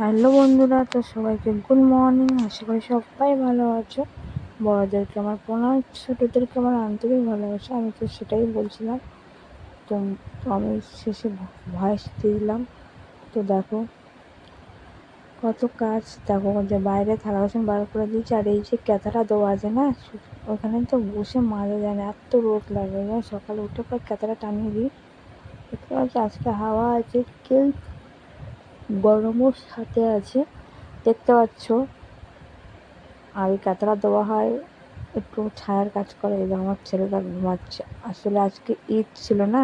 Hello বন্ধুরা, তো সবাইকে গুড মর্নিং। আশা করি সবাই ভালো আছো। বড়োদেরকে আমার প্রণাম, ছোটোদেরকে আমার আন্তরিক ভালোবাসা। আমি তো সেটাই বলছিলাম। তো আমি শেষে ভয়েস দিলাম। তো দেখো, কত কাজ। দেখো, যে বাইরে থালা বাসন বার করে দিয়েছি, আর এই যে ক্যাথাটা দেওয়া আছে না, ওখানে তো বসে মাজা যায় না, এত রোদ লাগে। সকালে উঠে পর ক্যাথাটা টানিয়ে দিই। আজকে হাওয়া আছে, কেউ গরমও সাথে আছে। দেখতে পাচ্ছ, আর এই কাতরা দেওয়া হয়, একটু ছায়ার কাজ করে এই আমার ছেলেটা ঘুমাচ্ছে। আসলে আজকে ঈদ ছিল না,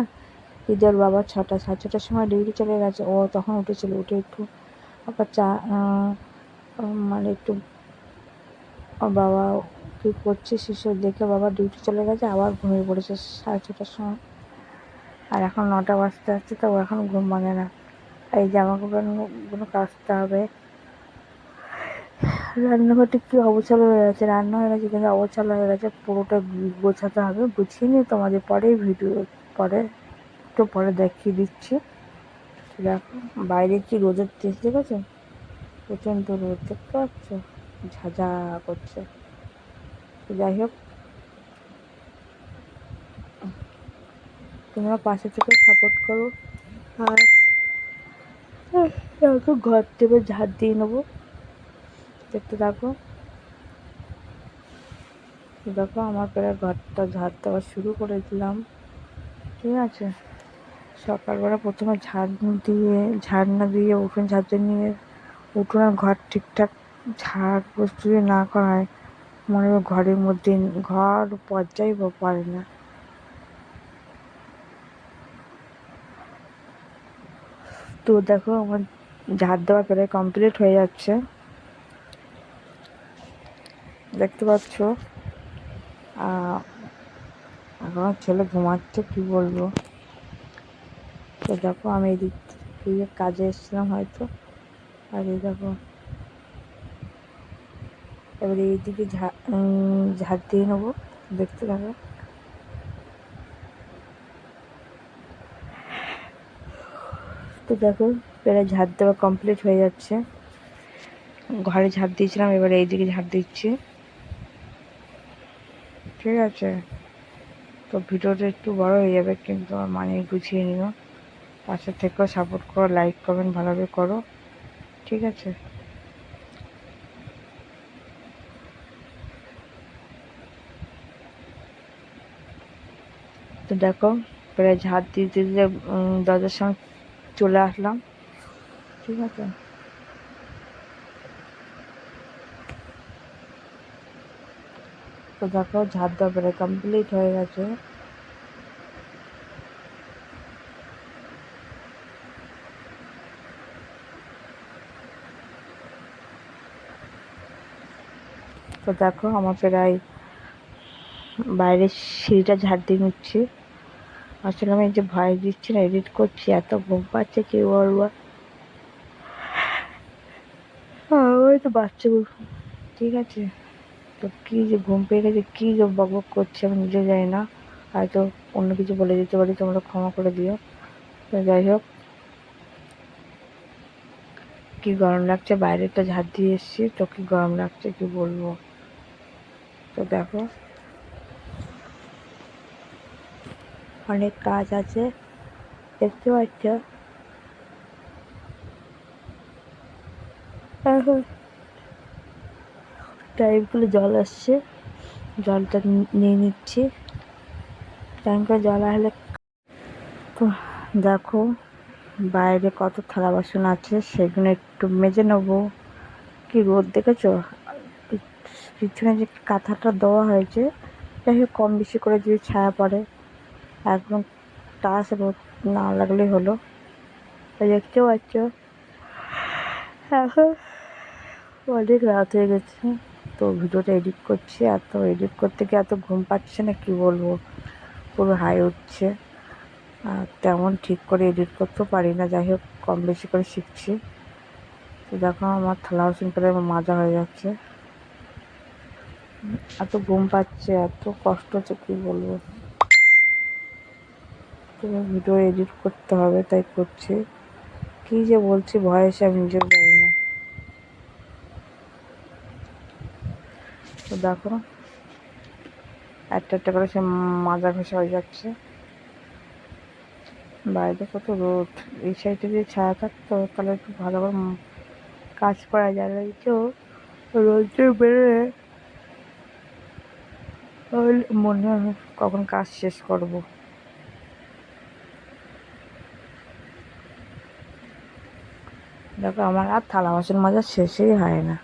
ঈদের বাবা ছটা, সাড়ে ছটার সময় ডিউটি চলে গেছে, ও তখন উঠেছিল, উঠে একটু আবার চা মানে একটু বাবা কী করছে শিশু দেখে বাবা ডিউটি চলে গেছে, আবার ঘুমিয়ে পড়েছে সাড়ে ছটার সময়। আর এখন নটা বাজতে আসছে, তো ও এখন ঘুম ভাঙে না। এই জামা কাপড়গুলো কাচতে হবে। রান্নাঘরটি কি অবচল হয়ে গেছে? রান্না হয়ে গেছে কিন্তু অবচল হয়ে গেছে। পুরোটা গোছাতে হবে। গুছিয়ে নিয়ে তোমাদের পরেই ভিডিও, পরে একটু পরে দেখিয়ে দিচ্ছি। দেখো, বাইরে কি রোদের তেজ দেখেছ? প্রচণ্ড রোদ, দেখতে পাচ্ছ? ঝাঁঝা করছে। যাই হোক। তোমরা পাশে থেকে সাপোর্ট করো। আর দেখো ঘর থেকে ঝাড় দিয়ে নেব। দেখতে থাকো। দেখো, আমার প্রায় ঘরটা ঝাড় দেওয়া শুরু করে দিলাম। ঠিক আছে? সকালবেলা প্রথমে ঝাড় দিয়ে, ঝাড় না দিয়ে উঠোন ঝাড়তে নিয়ে উঠোনের ঘর ঠিকঠাক ঝাড় প্রস্তুতি না করায় মনে হয় ঘরের মধ্যে, ঘর পর্যায় পারে না। তো দেখো আমার ঝাড় দেওয়া প্রায় কমপ্লিট হয়ে যাচ্ছে। দেখতে পাচ্ছ? আমার ছেলে ঘুমাচ্ছে, কি বলব? তো দেখো আমি এই দিক থেকে কাজে এসেছিলাম হয়তো। আর এই দেখো। এবার এইদিকে ঝাড় দিয়ে নেব। দেখতে থাকো তো দেখো প্রায় ঝাড় দেওয়া কমপ্লিট হয়ে যাচ্ছে। ঘরে ঝাড় দিয়েছিলাম, এবার এইদিকে ঝাড় দিচ্ছি। ঠিক আছে। তো ভিডিওটা একটু বড় হয়ে যাবে, কিন্তু আমার মানে গুছিয়ে নিও। পাশে থেকেও সাপোর্ট করো লাইক কমেন্ট ভালোভাবে করো। ঠিক আছে? তো দেখো প্রায় ঝাড় দিতে দিতে দরজার সঙ্গে চলে আসলাম। ঠিক আছে? তো দেখো দেওয়া প্রায় কমপ্লিট হয়ে গেছে। তো দেখো, আমার প্রায় বাইরের সিঁড়িটা ঝাড় দিয়ে নিচ্ছি। আসলে আমি যে ভয়েস দিচ্ছি না এডিট করছি, এত ঘুম পাচ্ছে কি বলব? ওই তো বাচ্চা ঠিক আছে? তো কী যে ঘুম পেয়ে গেছে, কী যে বক বক করছে আমি নিজে জানি না। হয়তো অন্য কিছু বলে দিতে পারি, তোমরা ক্ষমা করে দিও। তো যাই হোক। কী গরম লাগছে? বাইরে তো ঝাড় দিয়ে এসেছি, তো কী গরম লাগছে কি বলব? তো দেখো। অনেক কাজ আছে। দেখতে পাচ্ছ? এখন টাইপগুলো জল আসছে। জলটা নিয়ে নিচ্ছি। ট্যাঙ্কে জল আসলে তো দেখো বাইরে কত থালা বাসন আছে, সেগুলো একটু মেজে নেব। কি রোদ দেখেছ? পিছনে যে কাঁথাটা দেওয়া হয়েছে, যাই হোক কম বেশি করে যদি ছায়া পড়ে। একদম টাস রোদ না লাগলেই হলো। দেখতেও পাচ্ছ। এখন অনেক রাত হয়ে গেছে, তো ভিডিওটা এডিট করছি। আর তো এডিট করতে গিয়ে এত ঘুম পাচ্ছে না, কি বলব? পুরো হাই উঠছে। আর তেমন ঠিক করে এডিট করতেও পারি না, যাই হোক কম বেশি করে শিখছি। তো দেখো আমার থালা বাসন করে মাজা হয়ে যাচ্ছে। এত ঘুম পাচ্ছে, এত কষ্ট হচ্ছে, কী বলব? থেকে ভিডিও এডিট করতে হবে, তাই করছি। কী যে বলছি, ভয়েসে আমি নিজেও জানি না। তো দেখো একটা একটা করে সে মাজা ঘষা হয়ে যাচ্ছে। বাইরে কত রোদ, এই সাইডে যদি ছায়া থাকতো, তাহলে একটু ভালো করে কাজ করা যায় এই তো? রোদে বেড়ে মনে হয় কখন কাজ শেষ করব। দেখো আমার আর থালা বাসন মাজা শেষই হয় না।